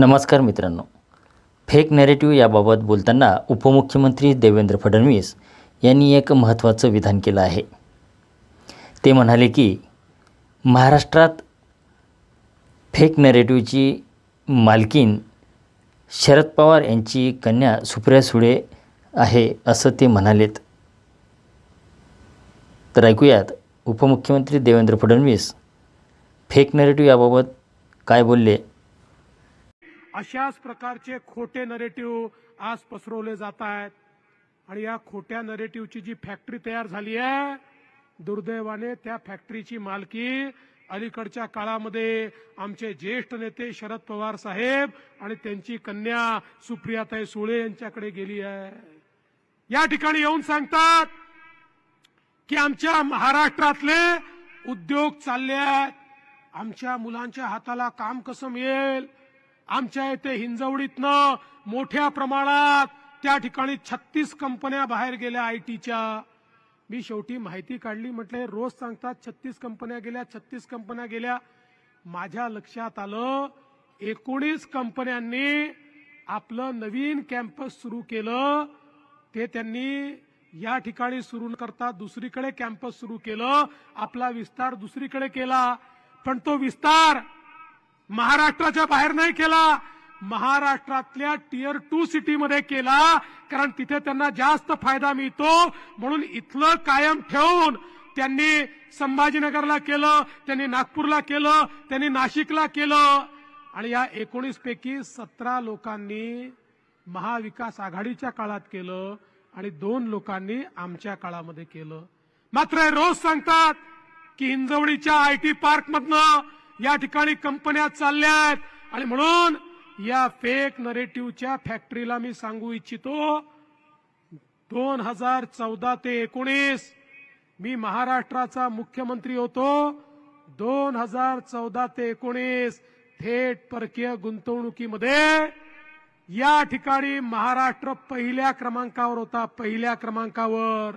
नमस्कार मित्रांनो. Fake narrative याबाबत बोलताना उपमुख्यमंत्री देवेंद्र फडणवीस यांनी एक महत्त्वाचं विधान केलं आहे. ते म्हणाले की महाराष्ट्रात फेक नॅरेटिव्हची मालकीन शरद पवार यांची कन्या सुप्रिया सुळे आहे असं ते म्हणालेत. तर ऐकूयात उपमुख्यमंत्री देवेंद्र फडणवीस फेक नॅरेटिव्ह याबाबत काय बोलले अशाच प्रकारचे खोटे नरेटिव्ह आज पसरवले जात आहेत. आणि या खोट्या नरेटिव्हची जी फॅक्टरी तयार झाली आहे दुर्दैवाने त्या फॅक्टरीची मालकी अलीकडच्या काळामध्ये आमचे ज्येष्ठ नेते शरद पवार साहेब आणि त्यांची कन्या सुप्रियाताई सुळे यांच्याकडे गेली आहे. या ठिकाणी येऊन सांगतात की आमच्या महाराष्ट्रातले उद्योग चालले आहेत. आमच्या मुलांच्या हाताला काम कसं मिळेल? आमच्या येथे हिंजवडीतनं मोठ्या प्रमाणात त्या ठिकाणी छत्तीस कंपन्या बाहेर गेल्या आय टीच्या मी शेवटी माहिती काढली म्हटलं रोज सांगतात छत्तीस कंपन्या गेल्या छत्तीस कंपन्या गेल्या. माझ्या लक्षात आलं एकोणीस कंपन्यांनी आपलं नवीन कॅम्पस सुरू केलं. ते त्यांनी या ठिकाणी सुरू न करता दुसरीकडे कॅम्पस सुरू केलं. आपला विस्तार दुसरीकडे केला. पण तो विस्तार महाराष्ट्राच्या बाहेर नाही केला महाराष्ट्रातल्या टियर टू सिटीमध्ये केला कारण तिथे त्यांना जास्त फायदा मिळतो. म्हणून इथलं कायम ठेवून त्यांनी संभाजीनगरला केलं त्यांनी नागपूरला केलं त्यांनी नाशिकला केलं. आणि या एकोणीस पैकी सतरा लोकांनी महाविकास आघाडीच्या काळात केलं आणि दोन लोकांनी आमच्या काळामध्ये केलं. मात्र रोज सांगतात की हिंजवडीच्या आय टी पार्क मधनं या ठिकाणी कंपन्या चालल्या आहेत आणि म्हणून या फेक नरेटिव्हच्या फॅक्टरीला मी सांगू इच्छितो दोन हजार चौदा ते एकोणीस मी महाराष्ट्राचा मुख्यमंत्री होतो. दोन हजार चौदा ते एकोणीस थेट परकीय गुंतवणुकीमध्ये या ठिकाणी महाराष्ट्र पहिल्या क्रमांकावर होता पहिल्या क्रमांकावर.